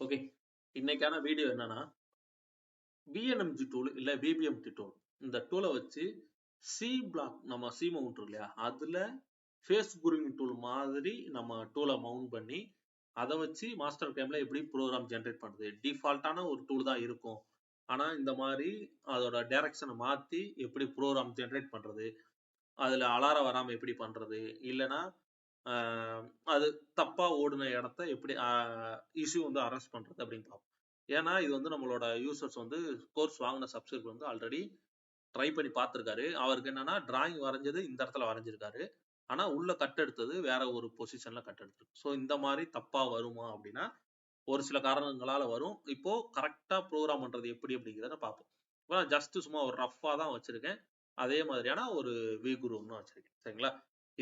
Okay இன்னைக்கான video என்னன்னா பிஎன்எம்ஜி tool இல்ல பிபிஎம்டி டூல் இந்த டூலை வச்சு சி பிளாக் நம்ம சி மவுண்ட் இல்லையா? அதுல ஃபேஸ் குரூவிங் டூல் மாதிரி நம்ம டூலை மவுண்ட் பண்ணி அதை வச்சு மாஸ்டர் கேம்ல எப்படி ப்ரோக்ராம் ஜென்ரேட் பண்றது? டிஃபால்ட்டான ஒரு டூல் தான் இருக்கும். ஆனா இந்த மாதிரி அதோட டைரக்ஷனை மாத்தி எப்படி ப்ரோக்ராம் ஜென்ரேட் பண்றது? அதுல அலாரம் வராமல் எப்படி பண்றது? இல்லைன்னா அது தப்பா ஓடின இடத்த எப்படி இஷ்யூ வந்து அரெஸ்ட் பண்றது அப்படின்னு பார்ப்போம். ஏன்னா இது வந்து நம்மளோட யூசர்ஸ் வந்து கோர்ஸ் வாங்கின சப்ஸ்கிரைப் வந்து ஆல்ரெடி ட்ரை பண்ணி பார்த்துருக்காரு. அவருக்கு என்னன்னா டிராயிங் வரைஞ்சது இந்த இடத்துல வரைஞ்சிருக்காரு. ஆனா உள்ள கட் எடுத்தது வேற ஒரு பொசிஷன்ல கட் எடுத்துருக்கு ஸோ இந்த மாதிரி தப்பா வருமா அப்படின்னா ஒரு சில காரணங்களால வரும். இப்போ கரெக்டா ப்ரோக்ராம் பண்றது எப்படி அப்படிங்கிறத பார்ப்போம். இப்போ ஜஸ்ட் சும்மா ஒரு ரஃபா தான் வச்சிருக்கேன். அதே மாதிரியான ஒரு வி குரூப்னு வச்சிருக்கேன். சரிங்களா?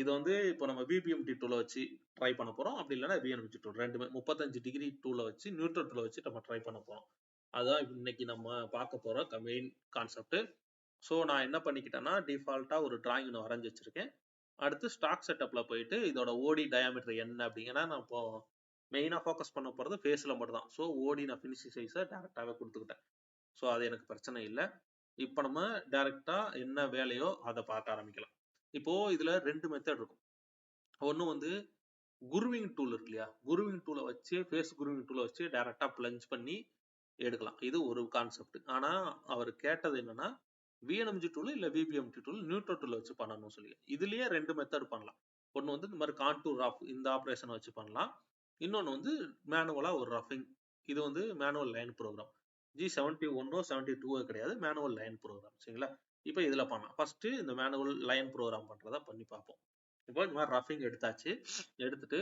இது வந்து இப்போ நம்ம பிபிஎம்டி டூலை வச்சு ட்ரை பண்ண போறோம். அப்படி இல்லைன்னா பிஎன்எம்டி டூல் ரெண்டுமே முப்பத்தஞ்சு டிகிரி டூலை வச்சு நியூட்ரல் டூலை வச்சு நம்ம ட்ரை பண்ண போறோம். அதுதான் இன்னைக்கு நம்ம பார்க்க போற மெயின் கான்செப்ட் ஸோ நான் என்ன பண்ணிக்கிட்டேன்னா டிஃபால்ட்டா ஒரு டிராயிங் ஒன்று வரைஞ்சி வச்சிருக்கேன். அடுத்து ஸ்டாக் செட்டப்ல போயிட்டு இதோட ஓடி டயாமீட்டர் என்ன அப்படிங்கன்னா நான் இப்போ மெயினாக ஃபோக்கஸ் பண்ண போகிறது ஃபேஸில் மட்டும் தான். ஸோ ஓடி நான் ஃபினிஷிங் சைஸை டேரெக்டாகவே கொடுத்துக்கிட்டேன். ஸோ அது எனக்கு பிரச்சனை இல்லை. இப்போ நம்ம டேரெக்டாக என்ன வேலையோ அதை பார்க்க ஆரம்பிக்கலாம். இப்போ இதில் ரெண்டு மெத்தட் இருக்கும். ஒன்று வந்து குருவிங் டூல் இருக்கு இல்லையா? குருவிங் டூலை வச்சு ஃபேஸ் குருவிங் டூலை வச்சு டேரெக்டாக பிளஞ்ச் பண்ணி எடுக்கலாம். இது ஒரு கான்செப்ட் ஆனால் அவர் கேட்டது என்னன்னா விஎன்எம்ஜி டூல் இல்லை விபிஎம்டி டூல் நியூட்ரோ டூல் வச்சு பண்ணணும்னு சொல்லி. இதுலயே ரெண்டு மெத்தட் பண்ணலாம். ஒன்று வந்து இந்த மாதிரி கான்டூர் ரஃப் இந்த ஆப்ரேஷன் வச்சு பண்ணலாம். இன்னொன்று வந்து மேனுவலா ஒரு ரஃபிங் இது வந்து manual line program G seventy ஒன்னோ செவன்டி டூவோ கிடையாது மேனுவல் லைன் ப்ரோக்ராம் சரிங்களா? இப்போ இதில் பண்ணலாம் ஃபஸ்ட்டு இந்த மேனுவல் லைன் ப்ரோக்ராம் பண்ணுறதா பண்ணி பார்ப்போம் இப்போ இந்த மாதிரி ரஃபிங் எடுத்தாச்சு. எடுத்துட்டு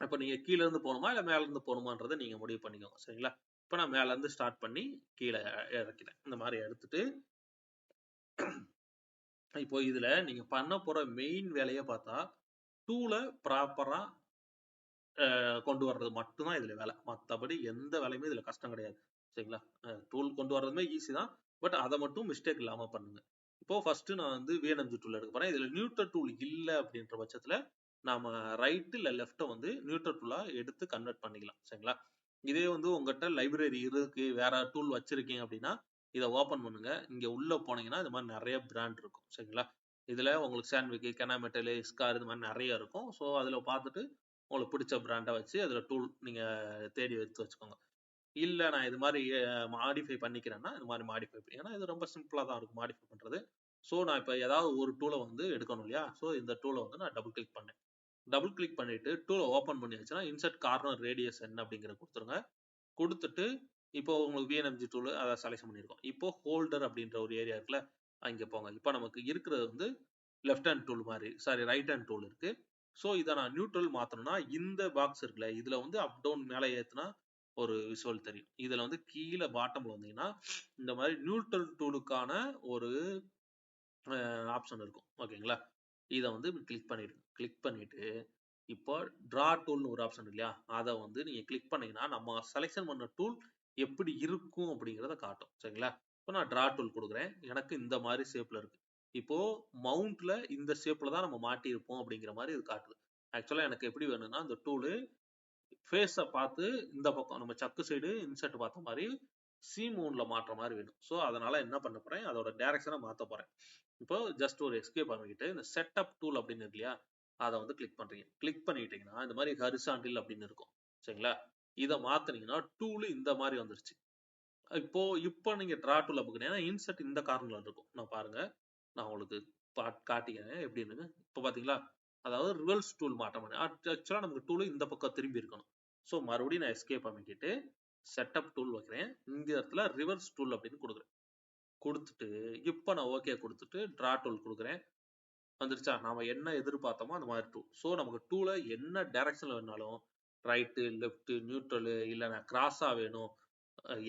இப்போ நீங்கள் கீழேருந்து போகணுமா இல்லை மேல இருந்து போகணுமான்றதை நீங்கள் முடிவு பண்ணிக்கோங்க. சரிங்களா? இப்போ நான் மேல இருந்து ஸ்டார்ட் பண்ணி கீழே இறக்கிறேன் இந்த மாதிரி எடுத்துட்டு இப்போ இதுல நீங்க பண்ண போற மெயின் வேலையை பார்த்தா டூலை ப்ராப்பரா கொண்டு வர்றது மட்டும்தான் இதுல வேலை. மற்றபடி எந்த வேலையுமே இதுல கஷ்டம் கிடையாது. சரிங்களா? டூல் கொண்டு வர்றதுமே ஈஸி தான். பட் அதை மட்டும் மிஸ்டேக் இல்லாம பண்ணுங்க. இப்போ ஃபர்ஸ்ட் நான் வந்து விஎன்எம்ஜி டூல் எடுக்க போறேன். இதுல நியூட்டர் டூல் இல்லை அப்படின்ற பட்சத்துல நாம ரைட் இல்ல லெஃப்ட்டை வந்து நியூட்டர் டூலா எடுத்து கன்வெர்ட் பண்ணிக்கலாம். சரிங்களா? இதே வந்து உங்ககிட்ட லைப்ரரி இருக்கு. வேற டூல் வச்சிருக்கீங்க அப்படின்னா இதை ஓப்பன் பண்ணுங்க. இங்க உள்ள போனீங்கன்னா இது மாதிரி நிறைய பிராண்ட் இருக்கும். சரிங்களா? இதுல உங்களுக்கு சாண்ட்விக் கெனாமெட்டல் ஸ்கார் இது மாதிரி நிறைய இருக்கும். ஸோ அதுல பார்த்துட்டு உங்களுக்கு பிடிச்ச பிராண்டை வச்சு அதுல டூல் நீங்க தேடி எடுத்து வச்சுக்கோங்க. இல்ல நான் இது மாதிரி மாடிஃபை பண்ணிக்கிறேன்னா இது மாதிரி மாடிஃபை ஏன்னா இது ரொம்ப சிம்பிளா தான் இருக்கும் மாடிஃபை பண்றது. ஸோ நான் இப்போ ஏதாவது ஒரு டூலை வந்து எடுக்கணும் இல்லையா? ஸோ இந்த டூலை வந்து நான் டபுள் கிளிக் பண்ணேன். டபுள் கிளிக் பண்ணிட்டு டூலை ஓப்பன் பண்ணியாச்சுன்னா இன்சர்ட் கார்னர் ரேடியஸ் என்ன அப்படிங்கிற கொடுத்துருங்க. கொடுத்துட்டு இப்போ உங்களுக்கு விஎன்எம்ஜி டூல் அதை செலக்ஷன் பண்ணியிருக்கோம் இப்போ ஹோல்டர் அப்படின்ற ஒரு ஏரியா இருக்குல்ல அங்கே போங்க. இப்போ நமக்கு இருக்கிறது வந்து லெஃப்ட் ஹேண்ட் டூல் மாதிரி சாரி ரைட் ஹேண்ட் டூல் இருக்கு. ஸோ இதை நான் நியூட்ரல் மாற்றணும்னா இந்த பாக்ஸ் இருக்குல்ல இதில் வந்து அப் டவுன் மேலே ஏற்றுனா ஒரு விஷுவல் தெரியும். இதில் வந்து கீழே பாட்டம்ல வந்தீங்கன்னா இந்த மாதிரி நியூட்ரல் டூலுக்கான ஒரு ஆப்ஷன் இருக்கும். ஓகேங்களா? இதை வந்து கிளிக் பண்ணிடுங்க. கிளிக் பண்ணிட்டு இப்போ ட்ரா டூல்னு ஒரு ஆப்ஷன் இல்லையா? அதை வந்து நீங்க கிளிக் பண்ணீங்கன்னா நம்ம செலெக்ஷன் பண்ண டூல் எப்படி இருக்கும் அப்படிங்கிறத காட்டும். சரிங்களா? இப்போ நான் ட்ரா டூல் கொடுக்குறேன். எனக்கு இந்த மாதிரி ஷேப்ல இருக்கு. இப்போ மவுண்ட்ல இந்த ஷேப்ல தான் நம்ம மாட்டியிருப்போம் அப்படிங்கிற மாதிரி இது காட்டுது. ஆக்சுவலா எனக்கு எப்படி வேணும்னா இந்த டூலு ஃபேஸை பார்த்து இந்த பக்கம் நம்ம சக்கு சைடு இன்சர்ட் பார்த்த மாதிரி சி மூனில் மாற்ற மாதிரி வேணும். ஸோ அதனால் என்ன பண்ண போகிறேன் அதோட டேரக்ஷனை மாற்ற போகிறேன் இப்போ ஜஸ்ட் ஒரு எஸ்கேப் பண்ணிக்கிட்டு இந்த செட்டப் டூல் அப்படின்னு இருக்கு இல்லையா? அதை வந்து கிளிக் பண்ணுறீங்க கிளிக் பண்ணிக்கிட்டிங்கன்னா இந்த மாதிரி ஹரிசாண்டில் அப்படின்னு இருக்கும். சரிங்களா? இதை மாற்றினீங்கன்னா டூல் இந்த மாதிரி வந்துருச்சு. இப்போ இப்போ நீங்கள் ட்ரா டூல அப்படின்னா இன்சர்ட் இந்த கார்னரில் இருக்கும். நான் பாருங்க. நான் உங்களுக்கு காட்டிக்கிறேன். எப்படின்னு இப்போ பார்த்தீங்களா? அதாவது ரிவல்ஸ் டூல் மாற்ற முடியும் ஆக்சுவலாக நமக்கு டூல் இந்த பக்கம் திரும்பி இருக்கணும். ஸோ மறுபடியும் நான் எஸ்கேப் அமைக்கிட்டு செட்டப் டூல் வைக்கிறேன். இந்த இடத்துல ரிவர்ஸ் டூல் அப்படின்னு கொடுக்குறேன். கொடுத்துட்டு இப்போ நான் ஓகே கொடுத்துட்டு ட்ரா டூல் கொடுக்குறேன். வந்துருச்சா? நாம் என்ன எதிர்பார்த்தோமோ அந்த மாதிரி டூல் ஸோ நமக்கு டூலை என்ன டைரக்ஷனில் வேணாலும் ரைட்டு லெஃப்ட்டு நியூட்ரலு இல்லை நான் கிராஸாக வேணும்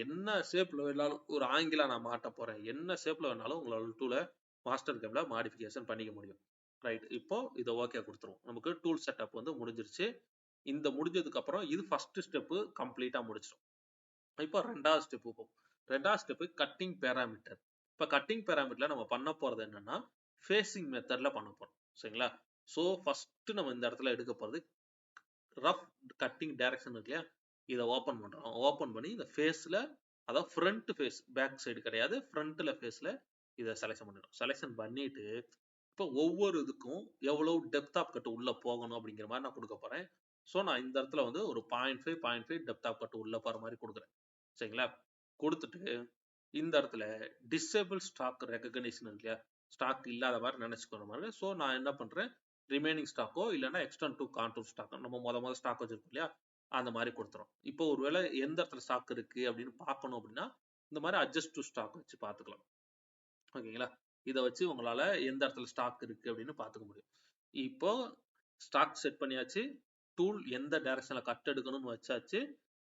என்ன ஷேப்பில் வேணாலும் ஒரு ஆங்கிலாக நான் மாட்ட போகிறேன் என்ன ஷேப்பில் வேணாலும் உங்களால் டூலை மாஸ்டர் கேமில் மாடிஃபிகேஷன் பண்ணிக்க முடியும். ரைட் இப்போ இதை ஓகே கொடுத்துருவோம். நமக்கு டூல் செட்டப் வந்து முடிஞ்சிருச்சு. இந்த முடிஞ்சதுக்கு அப்புறம் இது ஃபர்ஸ்ட் ஸ்டெப்பு கம்ப்ளீட்டா முடிச்சிடும் இப்போ ரெண்டாவது ஸ்டெப் போகும் ரெண்டாவது ஸ்டெப்பு கட்டிங் பேராமீட்டர் இப்போ கட்டிங் பேராமீட்டர்ல நம்ம பண்ண போறது என்னன்னா ஃபேஸிங் மெத்தட்ல பண்ண போறோம். சரிங்களா? ஸோ ஃபர்ஸ்ட் நம்ம இந்த இடத்துல எடுக்க போறது ரஃப் கட்டிங் டைரக்ஷன் இருக்கு இல்லையா? இதை ஓப்பன் பண்றோம். ஓப்பன் பண்ணி இந்த ஃபேஸ்ல அதாவது ஃப்ரண்ட் ஃபேஸ் பேக் சைடு கிடையாது. ஃப்ரண்ட்ல ஃபேஸ்ல இதை செலெக்ஷன் பண்ணிடும் செலெக்ஷன் பண்ணிட்டு இப்போ ஒவ்வொரு இதுக்கும் எவ்வளவு டெப்த் ஆஃப் கட் உள்ள போகணும் அப்படிங்கிற மாதிரி நான் கொடுக்க போறேன். ஸோ நான் இந்த இடத்துல வந்து ஒரு point five point five depth of cut உள்ள போற மாதிரி கொடுக்குறேன். சரிங்களா? கொடுத்துட்டு இந்த இடத்துல டிசேபிள் ஸ்டாக் ரெகக்னைசேஷன் இல்லையா? ஸ்டாக் இல்லாத மாதிரி நினைச்சுக்கிற மாதிரி. ஸோ நான் என்ன பண்றேன்? ரிமைனிங் ஸ்டாக்கோ இல்லைன்னா எக்ஸ்டன் டு கான்ட்ரோல் ஸ்டாக்கோ நம்ம மொதல் மொதல் ஸ்டாக் வச்சிருக்கோம் இல்லையா? அந்த மாதிரி கொடுத்துரும் இப்போ ஒருவேளை எந்த இடத்துல ஸ்டாக் இருக்கு அப்படின்னு பார்க்கணும் அப்படின்னா இந்த மாதிரி அட்ஜஸ்ட் டு ஸ்டாக் வச்சு பார்த்துக்கலாம். ஓகேங்களா? இதை வச்சு உங்களால எந்த இடத்துல ஸ்டாக் இருக்கு அப்படின்னு பார்த்துக்க முடியும். இப்போ ஸ்டாக் செட் பண்ணியாச்சு டூல் எந்த டைரக்ஷன்ல கட் எடுக்கணும்னு வச்சாச்சு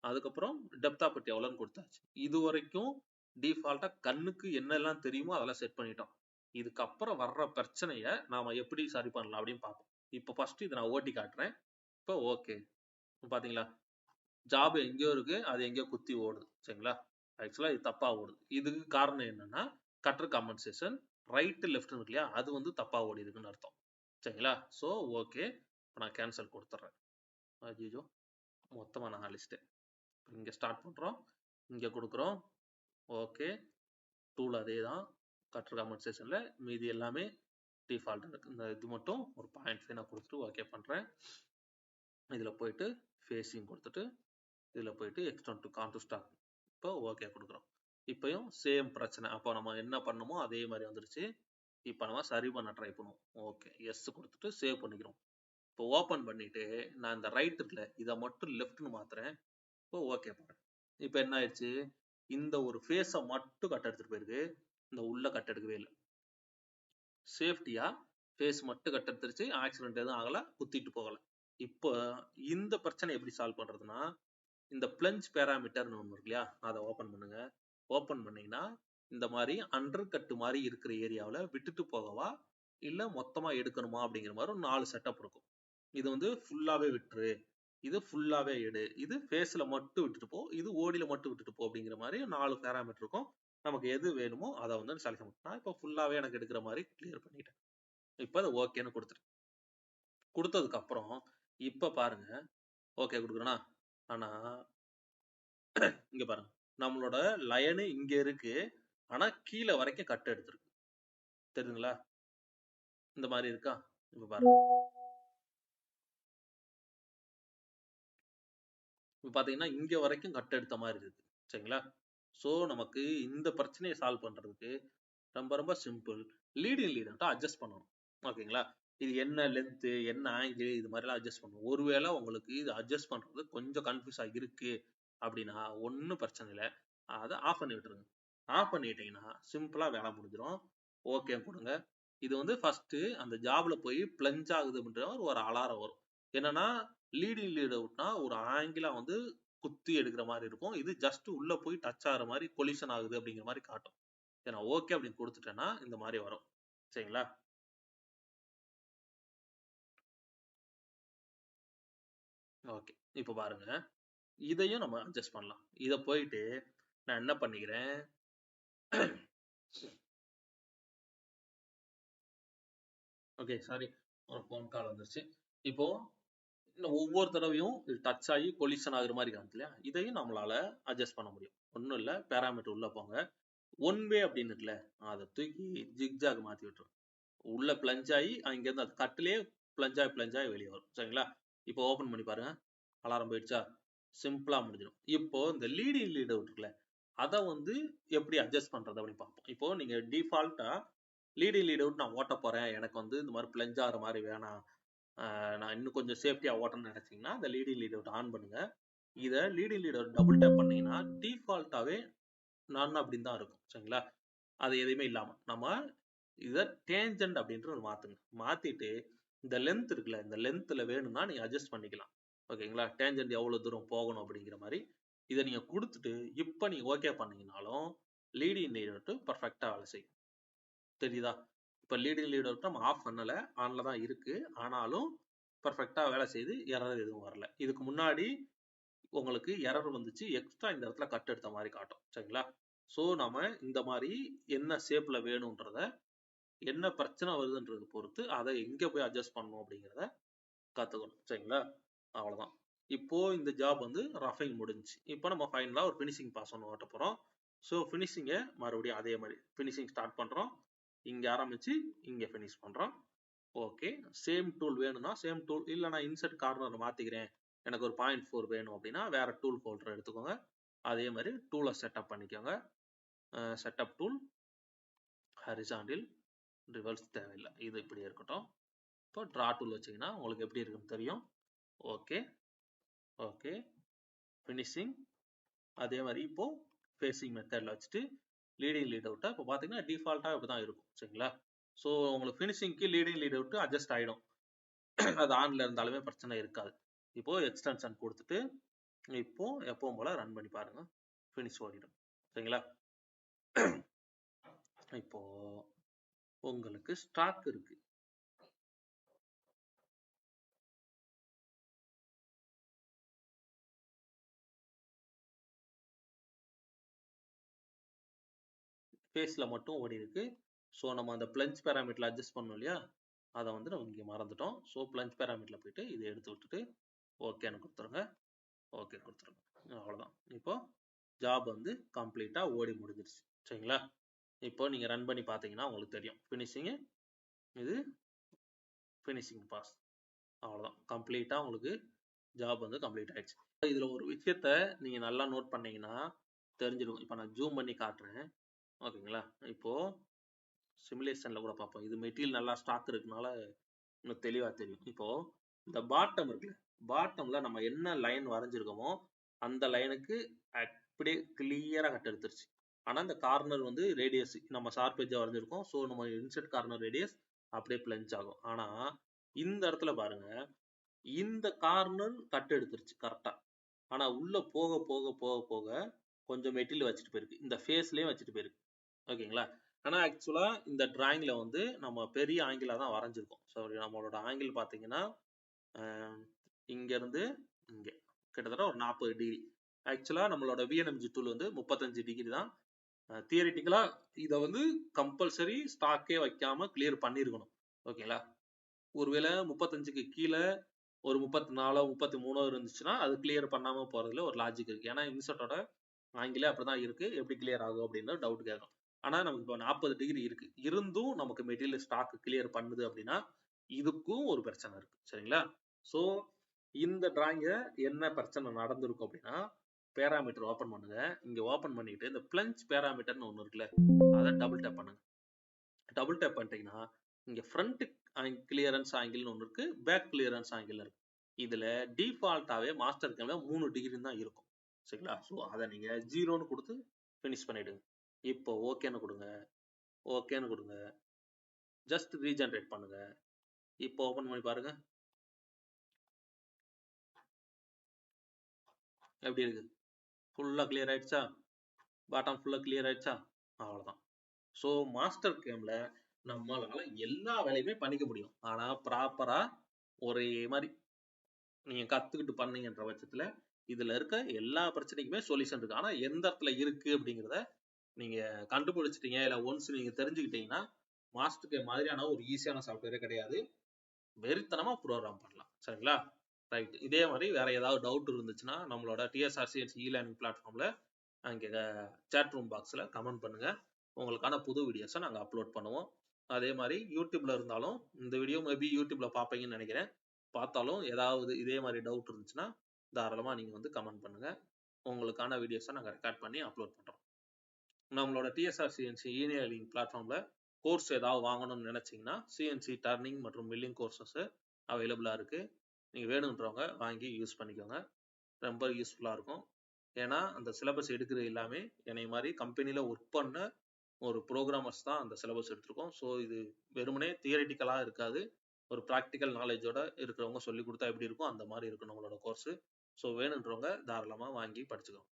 அதுக்கப்புறம் டெப்தா ஆஃப் எவ்வளோன்னு கொடுத்தாச்சு. இது வரைக்கும் டிஃபால்ட்டா கண்ணுக்கு என்னெல்லாம் தெரியுமோ அதெல்லாம் செட் பண்ணிட்டோம். இதுக்கப்புறம் வர்ற பிரச்சனையை நாம எப்படி சரி பண்ணலாம் அப்படின்னு பார்ப்போம். இப்போ ஃபர்ஸ்ட் இதை நான் ஓட்டி காட்டுறேன். இப்போ ஓகே பாத்தீங்களா ஜாப் எங்கேயோ இருக்கு அது எங்கேயோ குத்தி ஓடுது. சரிங்களா? ஆக்சுவலா இது தப்பா ஓடுது. இதுக்கு காரணம் என்னன்னா கட்டர் காம்பன்சேஷன் ரைட்டு லெஃப்ட் இருக்கு இல்லையா? அது வந்து தப்பாக ஓடி இருக்குன்னு அர்த்தம். சரிங்களா? ஸோ ஓகே இப்போ நான் கேன்சல் கொடுத்துட்றேன். அஜிஜோ மொத்தமாக நான் அழிச்சிட்டேன். இங்கே ஸ்டார்ட் பண்ணுறோம் இங்கே கொடுக்குறோம். ஓகே டூல் அதே தான் கட்டர் காம்பன்சேஷனில் மீதி எல்லாமே டிஃபால்ட் இருக்கு. இந்த இது மட்டும் ஒரு பாயிண்ட் ஃபைவ் நான் கொடுத்துட்டு ஓகே பண்ணுறேன் இதில் போயிட்டு ஃபேஸிங் கொடுத்துட்டு இதில் போயிட்டு எக்ஸ்டன் டு கான்டு ஸ்டாக் இப்போ ஓகே கொடுக்குறோம். இப்பயும் சேம் பிரச்சனை. அப்போ நம்ம என்ன பண்ணணுமோ அதே மாதிரி வந்துருச்சு. இப்போ நம்ம சரி பண்ண ட்ரை பண்ணுவோம். ஓகே எஸ் கொடுத்துட்டு சேவ் பண்ணிக்கிறோம். இப்போ ஓப்பன் பண்ணிட்டு நான் இந்த ரைட் இல்லை இதை மட்டும் லெஃப்ட்னு மாத்துறேன். இப்போ ஓகே பண்ணுறேன் இப்போ என்ன ஆயிடுச்சு? இந்த ஒரு ஃபேஸை மட்டும் கட் எடுத்துட்டு போயிருக்கு. இந்த உள்ள கட் எடுக்கவே இல்லை. சேஃப்டியா ஃபேஸ் மட்டும் கட் எடுத்துருச்சு. ஆக்சிடென்ட் எதுவும் ஆகலை. குத்திட்டு போகலை. இப்போ இந்த பிரச்சனை எப்படி சால்வ் பண்றதுன்னா இந்த பிளஞ்ச் பேராமீட்டர்னு ஒன்று இருக்கு இல்லையா? அதை ஓப்பன் பண்ணுங்க. ஓப்பன் பண்ணீங்கன்னா இந்த மாதிரி அண்டர் கட்டு மாதிரி இருக்கிற ஏரியாவில் விட்டுட்டு போகவா? இல்லை மொத்தமாக எடுக்கணுமா? அப்படிங்கிற மாதிரி ஒரு நாலு செட்டப் இருக்கும். இது வந்து ஃபுல்லாகவே விட்டுரு. இது ஃபுல்லாகவே எடு. இது ஃபேஸில் மட்டும் விட்டுட்டு போ. இது ஓடியில் மட்டும் விட்டுட்டு போ அப்படிங்கிற மாதிரி நாலு பேராமீட்டர் இருக்கும். நமக்கு எது வேணுமோ அதை வந்து செலக்ட் பண்ணலாம் இப்போ ஃபுல்லாகவே எனக்கு எடுக்கிற மாதிரி கிளியர் பண்ணிட்டேன். இப்போ அதை ஓகேன்னு கொடுத்துட்டேன். கொடுத்ததுக்கு அப்புறம் இப்போ பாருங்க. ஓகே கொடுக்குறேன்னா ஆனால் இங்கே பாருங்க. நம்மளோட லயனு இங்க இருக்கு. ஆனா கீழே வரைக்கும் கட் எடுத்திருக்கு. தெரியுதுங்களா? இந்த மாதிரி இருக்கா? இப்ப பாருங்க. இப்ப பாத்தீங்கன்னா இங்க வரைக்கும் கட் எடுத்த மாதிரி இருக்கு. சரிங்களா? சோ நமக்கு இந்த பிரச்சனையை சால்வ் பண்றதுக்கு ரொம்ப ரொம்ப சிம்பிள் லீடிங் லீடர்ட்ட அட்ஜஸ்ட் பண்ணணும். ஓகேங்களா? இது என்ன லென்த்து என்ன ஆங்கிள் இது மாதிரிலாம் அட்ஜஸ்ட் பண்ணணும். ஒருவேளை உங்களுக்கு இது அட்ஜஸ்ட் பண்றது கொஞ்சம் கன்ஃபியூஸ் இருக்கு அப்படின்னா ஒன்றும் பிரச்சனை இல்லை. அதை ஆஃப் பண்ணி விட்டுருங்க ஆஃப் பண்ணிட்டீங்கன்னா சிம்பிளாக வேலை முடிஞ்சிடும் ஓகே கொடுங்க. இது வந்து ஃபஸ்ட்டு அந்த ஜாபில் போய் பிளஞ்ச் ஆகுது அப்படின்ற ஒரு அலாரம் வரும். என்னன்னா லீடிங் லீட் அவுட்னா ஒரு ஆங்கிளா வந்து குத்தி எடுக்கிற மாதிரி இருக்கும். இது ஜஸ்ட் உள்ளே போய் டச் ஆகிற மாதிரி கொலிஷன் ஆகுது அப்படிங்கிற மாதிரி காட்டும். ஏன்னா ஓகே அப்படின்னு கொடுத்துட்டேன்னா இந்த மாதிரி வரும். சரிங்களா? ஓகே இப்போ பாருங்க. இதையும் நம்ம அட்ஜஸ்ட் பண்ணலாம். இதை போயிட்டு நான் என்ன பண்ணிக்கிறேன்? ஓகே சாரி ஒரு ஃபோன் கால் வந்துருச்சு. இப்போ இன்னும் ஒவ்வொரு தடவையும் இது டச் ஆகி கொலிஷன் ஆகுற மாதிரி காணுது இல்லையா? இதையும் நம்மளால அட்ஜஸ்ட் பண்ண முடியும். ஒன்றும் இல்லை பேராமீட்டர் உள்ள போங்க. ஒன் வே அப்படின்னு இருக்குல்ல அதை தூக்கி ஜிக்ஜாக் மாற்றி விட்டுரும். உள்ள பிளஞ்ச் ஆகி அங்கேருந்து அது கட்டிலே பிளஞ்ச் ஆகி பிளஞ்ச் ஆகி வெளியே வரும். சரிங்களா? இப்போ ஓப்பன் பண்ணி பாருங்க. அலாரம் போயிடுச்சா? சிம்பிளா முடிஞ்சிடும். இப்போ இந்த லீடிங் லீட் அவுட் இருக்குல்ல அதை வந்து எப்படி அட்ஜஸ்ட் பண்றது அப்படின்னு பார்ப்போம். இப்போ நீங்க டிஃபால்ட்டா லீடிங் லீட் அவுட் நான் ஓட்ட போறேன் எனக்கு வந்து இந்த மாதிரி பிளஞ்சாகிற மாதிரி வேணாம் நான் இன்னும் கொஞ்சம் சேஃப்டியா ஓட்டணும்னு நினைச்சீங்கன்னா அந்த லீடிங் லீட் அவுட் ஆன் பண்ணுங்க. இதை leading lead out double tap பண்ணீங்கன்னா டிஃபால்ட்டாவே நான் அப்படின்னு தான் இருக்கும். சரிங்களா? அது எதுவுமே இல்லாம. நம்ம இதை டேஞ்சன்ட் அப்படின்றது மாத்துங்க. மாத்திட்டு இந்த லென்த் இருக்குல்ல இந்த லென்த்ல வேணும்னா நீங்க அட்ஜஸ்ட் பண்ணிக்கலாம். ஓகேங்களா? டேஞ்சன்ட் எவ்வளோ தூரம் போகணும் அப்படிங்கிற மாதிரி இதை நீங்கள் கொடுத்துட்டு இப்போ நீங்கள் ஓகே பண்ணீங்கனாலும் லீடிங் லீடர் பர்ஃபெக்டாக வேலை செய்யும். தெரியுதா? இப்போ லீடிங் லீடர் நம்ம ஆஃப் பண்ணலை ஆனில் தான் இருக்குது ஆனாலும் பர்ஃபெக்டாக வேலை செய்து எரர் எதுவும் வரல. இதுக்கு முன்னாடி உங்களுக்கு எரர் வந்துச்சு எக்ஸ்ட்ரா இந்த இடத்துல கட் எடுத்த மாதிரி காட்டும். சரிங்களா? ஸோ நம்ம இந்த மாதிரி என்ன ஷேப்பில் வேணுன்றத என்ன பிரச்சனை வருதுன்றது பொறுத்து அதை எங்கே போய் அட்ஜஸ்ட் பண்ணணும் அப்படிங்கிறத கற்றுக்கணும் சரிங்களா? அவ்வளோதான் இப்போ இந்த ஜாப் வந்து ரஃபிங் முடிஞ்சு இப்போ நம்ம ஃபைனலாக ஒரு ஃபினிஷிங் பாஸ் ஒன்று ஓட்ட போகிறோம் ஸோ ஃபினிஷிங்கை மறுபடியும் அதே மாதிரி. ஃபினிஷிங் ஸ்டார்ட் பண்ணுறோம் இங்கே ஆரம்பித்து இங்கே ஃபினிஷ் பண்ணுறோம் ஓகே சேம் டூல் வேணும்னா சேம் டூல் இல்லை நான் இன்சர்ட் கார்னர் மாற்றிக்கிறேன் எனக்கு ஒரு பாயிண்ட் ஃபோர் வேணும் அப்படின்னா வேறு டூல் ஹோல்டர் எடுத்துக்கோங்க. அதே மாதிரி டூலை செட்டப் பண்ணிக்கோங்க. செட்டப் டூல் ஹரிசாண்டில் ரிவர்ஸ் தேவையில்லை. இது இப்படி இருக்கட்டும். இப்போ ட்ரா டூல் வச்சிங்கன்னா உங்களுக்கு எப்படி இருக்குன்னு தெரியும். ஓகே ஓகே ஃபினிஷிங் அதே மாதிரி இப்போ ஃபேஸிங் மெத்தடில் வச்சுட்டு லீடிங் லீட் அவுட்டாக இப்போ பார்த்தீங்கன்னா டிஃபால்ட்டாக இப்படி தான் இருக்கும். சரிங்களா? ஸோ உங்களுக்கு ஃபினிஷிங்க்கு லீடிங் லீட் அவுட்டு அட்ஜஸ்ட் ஆகிடும் அது ஆன்ல இருந்தாலுமே பிரச்சனை இருக்காது. இப்போ எக்ஸ்டென்ஷன் கொடுத்துட்டு இப்போ எப்பவும் போல ரன் பண்ணி பாருங்க. ஃபினிஷ் ஓடிடும். சரிங்களா? இப்போ உங்களுக்கு ஸ்டாக் இருக்குது ஃபேஸில் மட்டும் ஓடி இருக்கு. ஸோ நம்ம அந்த பிளஞ்ச் பேராமீட்டர் அட்ஜஸ்ட் பண்ணோம் இல்லையா? அதை வந்து நம்ம இங்கே மறந்துட்டோம். ஸோ பிளஞ்ச் பேராமீட்டரில் போயிட்டு இதை எடுத்து விட்டுட்டு ஓகேன்னு கொடுத்துருங்க. ஓகே கொடுத்துருங்க. அவ்வளோதான் இப்போ ஜாப் வந்து கம்ப்ளீட்டாக ஓடி முடிஞ்சிருச்சு. சரிங்களா? இப்போ நீங்கள் ரன் பண்ணி பார்த்தீங்கன்னா உங்களுக்கு தெரியும். ஃபினிஷிங்கு இது ஃபினிஷிங் பாஸ் அவ்வளோதான் கம்ப்ளீட்டாக உங்களுக்கு ஜாப் வந்து கம்ப்ளீட் ஆயிடுச்சு. இதில் ஒரு விஷயத்த நீங்கள் நல்லா நோட் பண்ணீங்கன்னா தெரிஞ்சிடும். இப்போ நான் ஜூம் பண்ணி காட்டுறேன். ஓகேங்களா? இப்போ சிமுலேஷனில் கூட பார்ப்போம். இது மெட்டீரியல் நல்லா ஸ்டாக் இருக்கனால இன்னும் தெளிவாக தெரியும். இப்போ இந்த பாட்டம் இருக்குல்ல பாட்டமில் நம்ம என்ன லைன் வரைஞ்சிருக்கோமோ அந்த லைனுக்கு அப்படியே கிளியராக கட் எடுத்துருச்சு. ஆனால் இந்த கார்னர் வந்து ரேடியஸ் நம்ம ஷார்ப் எஜ்ஜாக வரைஞ்சிருக்கோம். ஸோ நம்ம இன்செட் கார்னர் ரேடியஸ் அப்படியே பிளஞ்ச் ஆகும். ஆனால் இந்த இடத்துல பாருங்க இந்த கார்னர் கட் எடுத்துருச்சு கரெக்டாக ஆனால் உள்ள போக போக போக போக கொஞ்சம் மெட்டீரியல் வச்சுட்டு போயிருக்கு. இந்த ஃபேஸ்லேயும் வச்சுட்டு போயிருக்கு. ஓகேங்களா? ஆனால் ஆக்சுவலாக இந்த டிராயிங்கில் வந்து நம்ம பெரிய ஆங்கிளாக தான் வரைஞ்சிருக்கோம். ஸோ நம்மளோட ஆங்கிள் பார்த்தீங்கன்னா இங்கேருந்து இங்கே. கிட்டத்தட்ட ஒரு நாற்பது டிகிரி ஆக்சுவலாக நம்மளோட விஎன்எம்ஜி டூல் வந்து முப்பத்தஞ்சு டிகிரி தான். தியரிட்டிக்கலாக இதை வந்து கம்பல்சரி ஸ்டாக்கே வைக்காமல் கிளியர் பண்ணியிருக்கணும் ஓகேங்களா? ஒருவேளை முப்பத்தஞ்சுக்கு கீழே ஒரு முப்பத்தி நாலோ முப்பத்தி மூணோ இருந்துச்சுன்னா அது கிளியர் பண்ணாமல் போகிறதுல ஒரு லாஜிக் இருக்குது ஏன்னா இன்சர்ட்டோட ஆங்கிலே அப்படிதான் இருக்குது எப்படி கிளியர் ஆகும் அப்படின்னு டவுட் கேட்கும். ஆனால் நமக்கு இப்போ நாற்பது டிகிரி இருக்கு. இருந்தும் நமக்கு மெட்டீரியல் ஸ்டாக் கிளியர் பண்ணுது அப்படின்னா இதுக்கும் ஒரு பிரச்சனை இருக்கு. சரிங்களா? ஸோ இந்த டிராயிங்க என்ன பிரச்சனை நடந்திருக்கும் அப்படின்னா பேராமீட்டர் ஓப்பன் பண்ணுங்க. இங்க ஓப்பன் பண்ணிட்டு இந்த பிளஞ்ச் பேராமீட்டர்னு ஒன்று இருக்குல்ல அதை டபுள் டேப் பண்ணுங்க. டபுள் டேப் பண்ணிட்டீங்கன்னா இங்க ஃப்ரண்ட் கிளியரன்ஸ் ஆங்கிள்னு ஒன்று இருக்கு பேக் கிளியரன்ஸ் ஆங்கிள் இருக்கு. இதுல டிஃபால்ட்டாவே மாஸ்டர் கேம்ல மூணு டிகிரி தான் இருக்கும். சரிங்களா? ஸோ அதை நீங்க ஜீரோன்னு கொடுத்து ஃபினிஷ் பண்ணிடுங்க. இப்போ ஓகேன்னு கொடுங்க. ஓகேன்னு கொடுங்க. ஜஸ்ட் ரீஜென்ரேட் பண்ணுங்க. இப்போ ஓபன் பண்ணி பாருங்க. எப்படி இருக்கு? ஃபுல்லா கிளியர் ஆயிடுச்சா? பாட்டம் ஃபுல்லா கிளியர் ஆயிடுச்சா? அவ்வளவுதான். ஸோ மாஸ்டர் கேம்ல நம்மளால எல்லா வேலையுமே பண்ணிக்க முடியும். ஆனா ப்ராப்பரா ஒரே மாதிரி நீங்க கத்துக்கிட்டு பண்ணீங்கன்ற பட்சத்துல இதுல இருக்க எல்லா பிரச்சனைக்குமே சொல்யூஷன் இருக்கு. ஆனா எந்த இடத்துல இருக்கு அப்படிங்கிறத நீங்க கண்டுபிடிச்சிட்டீங்க இல்ல ஒன்ஸ் நீங்க தெரிஞ்சுக்கிட்டீங்கன்னா மாஸ்டர் மாதிரியான ஒரு ஈஸியான சாஃப்ட்வேரே கிடையாது. வெறித்தனமா ப்ரோக்ராம் பண்ணலாம். சரிங்களா? ரைட் இதே மாதிரி வேற ஏதாவது டவுட் இருந்துச்சுன்னா நம்மளோட டிஎஸ்ஆர்சிஎன்சி இ லேர்னிங் பிளாட்ஃபார்ம்ல அங்கே சேட் ரூம் பாக்ஸில் கமெண்ட் பண்ணுங்க. உங்களுக்கான புது வீடியோஸை நாங்கள் அப்லோட் பண்ணுவோம். அதே மாதிரி யூடியூப்ல இருந்தாலும் இந்த வீடியோ மேபி யூடியூப்ல பார்ப்பீங்கன்னு நினைக்கிறேன். பார்த்தாலும் ஏதாவது இதே மாதிரி டவுட் இருந்துச்சுன்னா தாராளமாக நீங்கள் வந்து கமெண்ட் பண்ணுங்க. உங்களுக்கான வீடியோஸை நாங்கள் ரெக்கார்ட் பண்ணி அப்லோட் பண்ணுறோம் நம்மளோட டிஎஸ்ஆர்சிஎன்சி இமெயிலிங் பிளாட்ஃபார்ம்ல கோர்ஸ் ஏதாவது வாங்கணும்னு நினச்சிங்கன்னா சிஎன்சி டர்னிங் மற்றும் மில்லிங் கோர்சஸ் அவைலபிளாக இருக்கு. நீங்கள் வேணுன்றவங்க வாங்கி யூஸ் பண்ணிக்கோங்க. ரொம்ப யூஸ்ஃபுல்லாக இருக்கும். ஏன்னா அந்த சிலபஸ் எடுக்கிறது எல்லாமே என்னை மாதிரி கம்பெனியில் ஒர்க் பண்ண ஒரு ப்ரோக்ராமர்ஸ் தான் அந்த சிலபஸ் எடுத்திருக்கோம். ஸோ இது வெறுமனே தியரிட்டிக்கலாக இருக்காது. ஒரு ப்ராக்டிக்கல் நாலேஜோட இருக்கிறவங்க சொல்லி கொடுத்தா எப்படி இருக்கும்? அந்த மாதிரி இருக்கும் நம்மளோட கோர்ஸ் ஸோ வேணுன்றவங்க தாராளமாக வாங்கி படிச்சுக்கோங்க.